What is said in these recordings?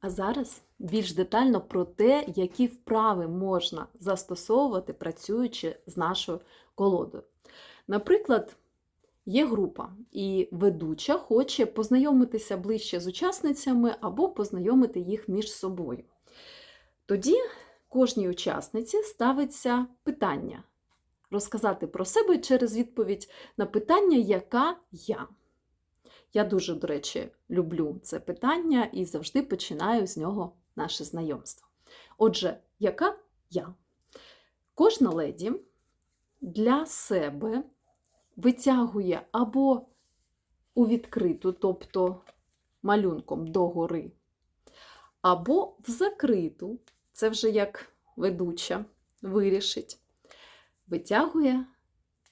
А зараз більш детально про те, які вправи можна застосовувати, працюючи з нашою колодою. Наприклад, є група, і ведуча хоче познайомитися ближче з учасницями або познайомити їх між собою. Тоді кожній учасниці ставиться питання розказати про себе через відповідь на питання, яка я. Я дуже, до речі, люблю це питання і завжди починаю з нього наше знайомство. Отже, яка я? Кожна леді для себе витягує або у відкриту, тобто малюнком догори, або в закриту, це вже як ведуча вирішить, витягує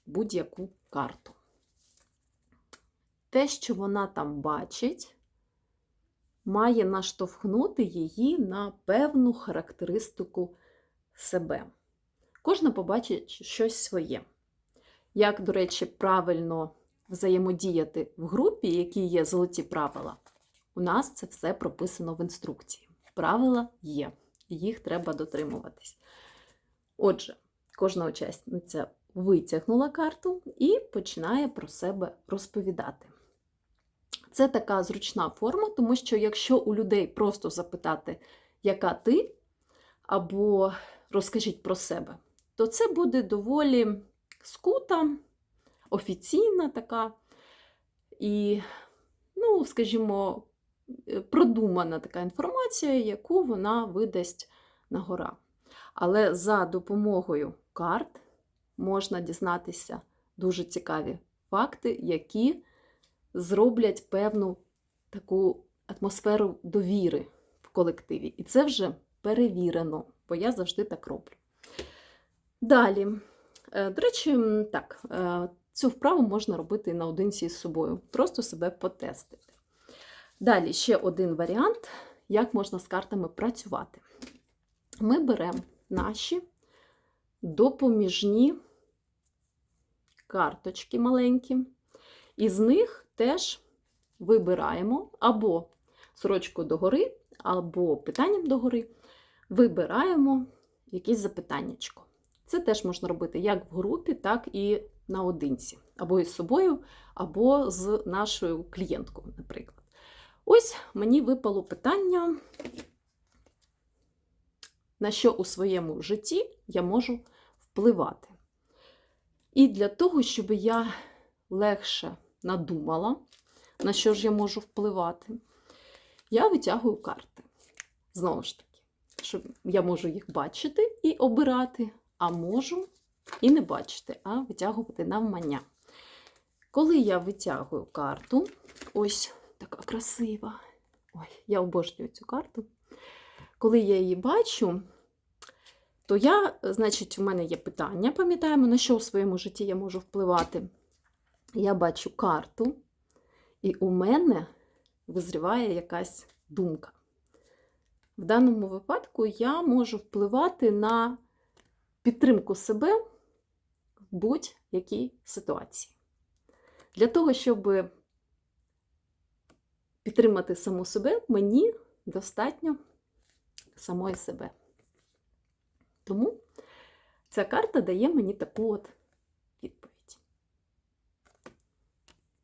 будь-яку карту. Те, що вона там бачить, має наштовхнути її на певну характеристику себе. Кожна побачить щось своє. Як, до речі, правильно взаємодіяти в групі, які є золоті правила, у нас це все прописано в інструкції. Правила є, їх треба дотримуватись. Отже, кожна учасниця витягнула карту і починає про себе розповідати. Це така зручна форма, тому що якщо у людей просто запитати, яка ти, або розкажіть про себе, то це буде доволі скута, офіційна така і, ну, скажімо, продумана така інформація, яку вона видасть на гора. Але за допомогою карт можна дізнатися дуже цікаві факти, які зроблять певну таку атмосферу довіри в колективі. І це вже перевірено, бо я завжди так роблю. Далі, е, до речі, так, е, цю вправу можна робити наодинці з собою, просто себе потестити. Далі ще один варіант, як можна з картами працювати. Ми беремо наші допоміжні карточки маленькі, і з них теж вибираємо або сорочку догори, або питанням догори, вибираємо якесь запитаннячко. Це теж можна робити як в групі, так і наодинці, або із собою, або з нашою клієнткою, наприклад. Ось мені випало питання, на що у своєму житті я можу впливати. І для того, щоб я легше надумала, на що ж я можу впливати, я витягую карти. Знову ж таки, щоб я можу їх бачити і обирати, а можу і не бачити, а витягувати навмання. Коли я витягую карту, ось така красива. Ой, я обожнюю цю карту. Коли я її бачу, то я, значить, у мене є питання, пам'ятаємо, на що у своєму житті я можу впливати. Я бачу карту, і у мене визріває якась думка. В даному випадку я можу впливати на підтримку себе в будь-якій ситуації. Для того, щоб підтримати саму себе, мені достатньо самої себе. Тому ця карта дає мені таку от